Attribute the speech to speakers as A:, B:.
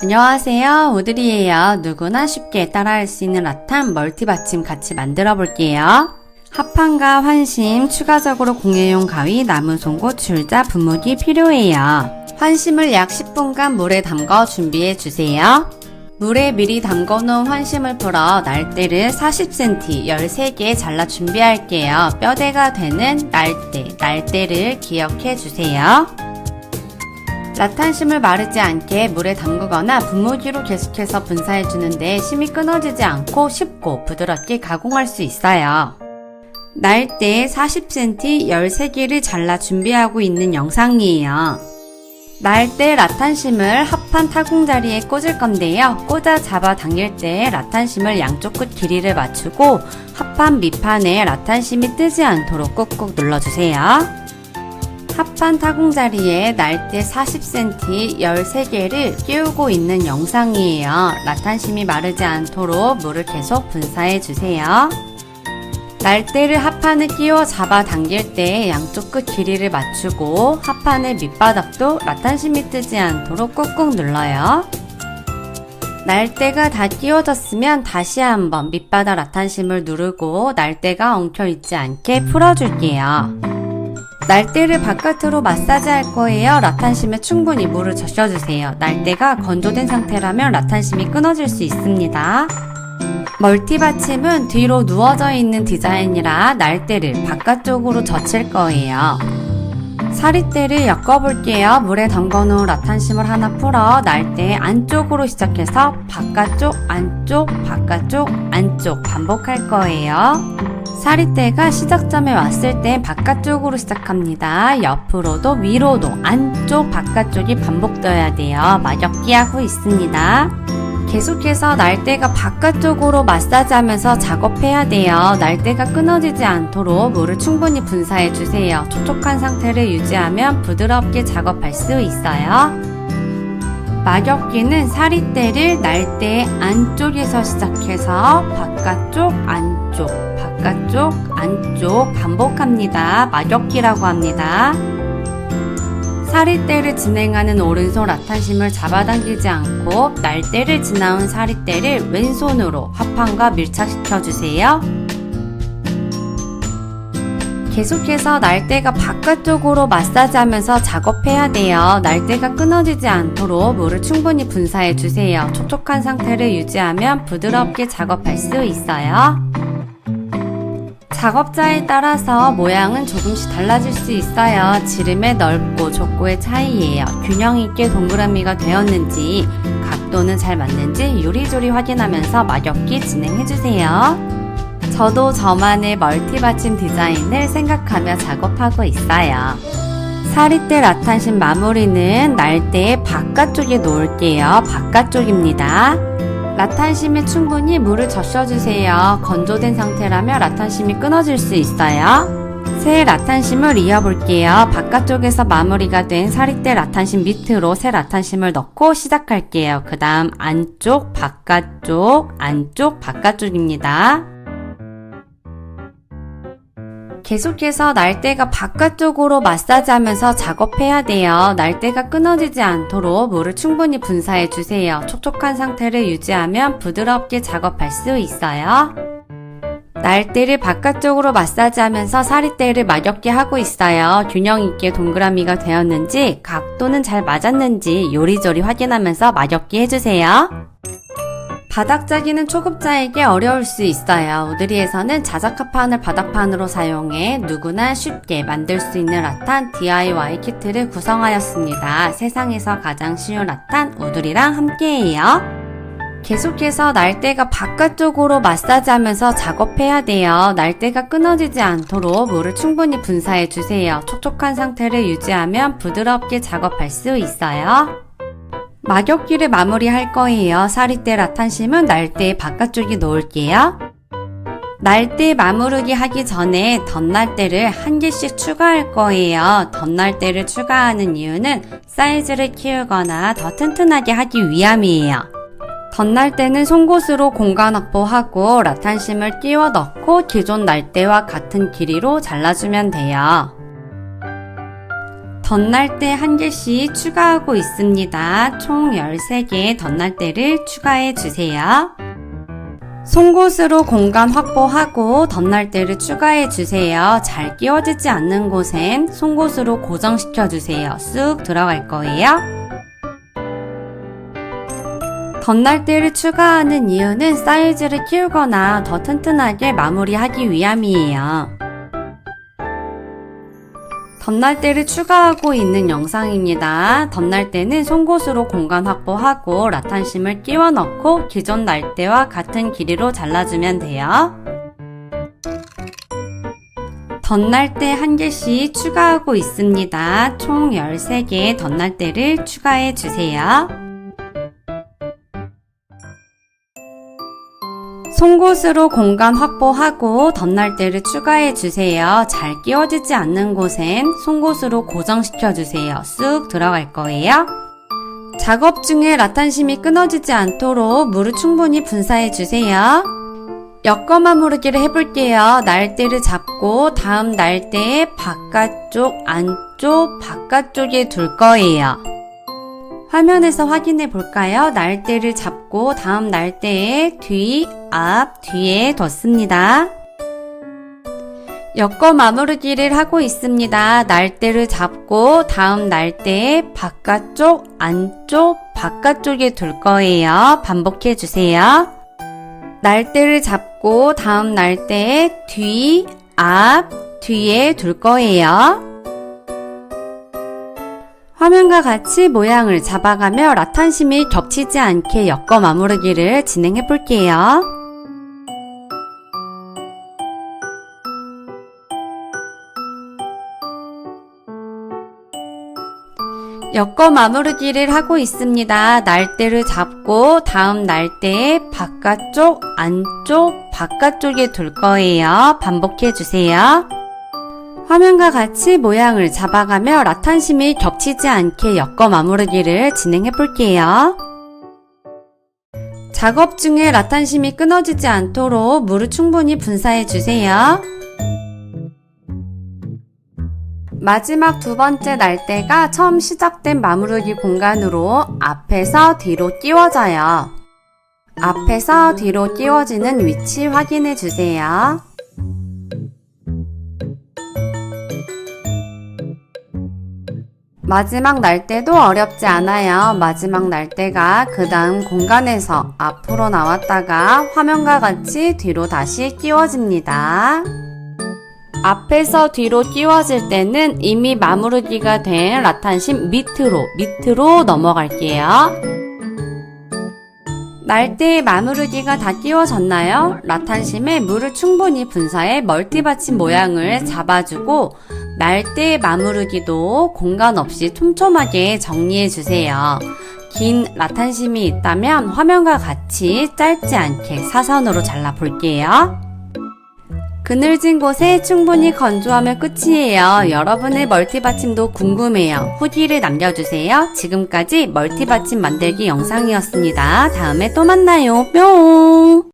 A: 안녕하세요. 우드리예요. 누구나 쉽게 따라할 수 있는 라탄 멀티 받침 같이 만들어 볼게요. 합판과 환심, 추가적으로 공예용 가위, 나무 송곳, 줄자, 분무기 필요해요. 환심을 약 10분간 물에 담궈 준비해 주세요. 물에 미리 담궈 놓은 환심을 풀어 날대를 40cm 13개 잘라 준비할게요. 뼈대가 되는 날대, 날대를 기억해 주세요. 라탄심을 마르지 않게 물에 담그거나 분무기로 계속해서 분사해 주는데 심이 끊어지지 않고 쉽고 부드럽게 가공할 수 있어요. 날대 40cm 13개를 잘라 준비하고 있는 영상이에요. 날대 라탄심을 합판 타공자리에 꽂을 건데요. 꽂아 잡아 당길 때 라탄심을 양쪽 끝 길이를 맞추고 합판 밑판에 라탄심이 뜨지 않도록 꾹꾹 눌러주세요. 합판 타공자리에 날대 40cm 13개를 끼우고 있는 영상이에요. 라탄심이 마르지 않도록 물을 계속 분사해 주세요. 날대를 합판에 끼워 잡아 당길 때 양쪽 끝 길이를 맞추고 합판의 밑바닥도 라탄심이 뜨지 않도록 꾹꾹 눌러요. 날대가 다 끼워졌으면 다시 한번 밑바닥 라탄심을 누르고 날대가 엉켜 있지 않게 풀어줄게요. 날대를 바깥으로 마사지 할 거예요. 라탄심에 충분히 물을 적셔주세요. 날대가 건조된 상태라면 라탄심이 끊어질 수 있습니다. 멀티 받침은 뒤로 누워져 있는 디자인이라 날대를 바깥쪽으로 젖힐 거예요. 사리대를 엮어볼게요. 물에 담궈놓은 라탄심을 하나 풀어 날대 안쪽으로 시작해서 바깥쪽, 안쪽, 바깥쪽, 안쪽 반복할 거예요. 사리대가 시작점에 왔을 때 바깥쪽으로 시작합니다. 옆으로도 위로도 안쪽, 바깥쪽이 반복되어야 돼요. 막엮기 하고 있습니다. 계속해서 날대가 바깥쪽으로 마사지하면서 작업해야 돼요. 날대가 끊어지지 않도록 물을 충분히 분사해 주세요. 촉촉한 상태를 유지하면 부드럽게 작업할 수 있어요. 막엮기는 사리대를 날대 안쪽에서 시작해서 바깥쪽, 안쪽, 바깥쪽, 안쪽 반복합니다. 막엮기라고 합니다. 사리대를 진행하는 오른손 라탄심을 잡아당기지 않고 날대를 지나온 사리대를 왼손으로 합판과 밀착시켜 주세요. 계속해서 날대가 바깥쪽으로 마사지하면서 작업해야 돼요. 날대가 끊어지지 않도록 물을 충분히 분사해 주세요. 촉촉한 상태를 유지하면 부드럽게 작업할 수 있어요. 작업자에 따라서 모양은 조금씩 달라질 수 있어요. 지름의 넓고 좁고의 차이예요. 균형 있게 동그라미가 되었는지 각도는 잘 맞는지 요리조리 확인하면서 막엮기 진행해주세요. 저도 저만의 멀티 받침 디자인을 생각하며 작업하고 있어요. 사리대 라탄심 마무리는 날대의 바깥쪽에 놓을게요. 바깥쪽입니다. 라탄심에 충분히 물을 적셔주세요. 건조된 상태라면 라탄심이 끊어질 수 있어요. 새 라탄심을 이어볼게요. 바깥쪽에서 마무리가 된 사리대 라탄심 밑으로 새 라탄심을 넣고 시작할게요. 그 다음 안쪽, 바깥쪽, 안쪽, 바깥쪽입니다. 계속해서 날대가 바깥쪽으로 마사지하면서 작업해야 돼요. 날대가 끊어지지 않도록 물을 충분히 분사해 주세요. 촉촉한 상태를 유지하면 부드럽게 작업할 수 있어요. 날대를 바깥쪽으로 마사지하면서 사리대를 막엮게 하고 있어요. 균형 있게 동그라미가 되었는지 각도는 잘 맞았는지 요리조리 확인하면서 막엮기 해주세요. 바닥짜기는 초급자에게 어려울 수 있어요. 우드리에서는 자작합판을 바닥판으로 사용해 누구나 쉽게 만들 수 있는 라탄 DIY 키트를 구성하였습니다. 세상에서 가장 쉬운 라탄 우드리랑 함께해요. 계속해서 날대가 바깥쪽으로 마사지하면서 작업해야 돼요. 날대가 끊어지지 않도록 물을 충분히 분사해 주세요. 촉촉한 상태를 유지하면 부드럽게 작업할 수 있어요. 막역기를 마무리할 거예요. 사리대 라탄심은 날대 바깥쪽에 놓을게요. 날대 마무르기 하기 전에 덧날대를 한 개씩 추가할 거예요. 덧날대를 추가하는 이유는 사이즈를 키우거나 더 튼튼하게 하기 위함이에요. 덧날대는 송곳으로 공간 확보하고 라탄심을 끼워 넣고 기존 날대와 같은 길이로 잘라주면 돼요. 덧날대 한 개씩 추가하고 있습니다. 총 13개 덧날대를 추가해 주세요. 송곳으로 공간 확보하고 덧날대를 추가해 주세요. 잘 끼워지지 않는 곳엔 송곳으로 고정시켜 주세요. 쑥 들어갈 거예요. 덧날대를 추가하는 이유는 사이즈를 키우거나 더 튼튼하게 마무리하기 위함이에요. 덧날대를 추가하고 있는 영상입니다. 덧날대는 송곳으로 공간 확보하고 라탄심을 끼워 넣고 기존 날대와 같은 길이로 잘라주면 돼요. 덧날대 한 개씩 추가하고 있습니다. 총 13개의 덧날대를 추가해 주세요. 송곳으로 공간 확보하고 덧날대를 추가해 주세요. 잘 끼워지지 않는 곳엔 송곳으로 고정시켜 주세요. 쑥 들어갈 거예요. 작업 중에 라탄심이 끊어지지 않도록 물을 충분히 분사해 주세요. 엮어 마무리기를 해볼게요. 날대를 잡고 다음 날대의 바깥쪽, 안쪽, 바깥쪽에 둘 거예요. 화면에서 확인해 볼까요? 날대를 잡고 다음 날대의 뒤, 앞, 뒤에 뒀습니다. 엮어 마무리기를 하고 있습니다. 날대를 잡고 다음 날대의 바깥쪽, 안쪽, 바깥쪽에 둘 거예요. 반복해 주세요. 날대를 잡고 다음 날대의 뒤, 앞, 뒤에 둘 거예요. 화면과 같이 모양을 잡아가며 라탄심이 겹치지 않게 엮어 마무리기를 진행해 볼게요. 엮어 마무리기를 하고 있습니다. 날대를 잡고 다음 날대의 바깥쪽, 안쪽, 바깥쪽에 둘 거예요. 반복해 주세요. 화면과 같이 모양을 잡아가며 라탄심이 겹치지 않게 엮어 마무리기를 진행해 볼게요. 작업 중에 라탄심이 끊어지지 않도록 물을 충분히 분사해 주세요. 마지막 두 번째 날대가 처음 시작된 마무리기 공간으로 앞에서 뒤로 끼워져요. 앞에서 뒤로 끼워지는 위치 확인해 주세요. 마지막 날대도 어렵지 않아요. 마지막 날대가 그 다음 공간에서 앞으로 나왔다가 화면과 같이 뒤로 다시 끼워집니다. 앞에서 뒤로 끼워질 때는 이미 마무리기가 된 라탄심 밑으로, 밑으로 넘어갈게요. 날대의 마무리기가 다 끼워졌나요? 라탄심에 물을 충분히 분사해 멀티 받침 모양을 잡아주고 날대 마무르기도 공간 없이 촘촘하게 정리해 주세요. 긴 라탄심이 있다면 화면과 같이 짧지 않게 사선으로 잘라 볼게요. 그늘진 곳에 충분히 건조하면 끝이에요. 여러분의 멀티받침도 궁금해요. 후기를 남겨주세요. 지금까지 멀티받침 만들기 영상이었습니다. 다음에 또 만나요. 뿅!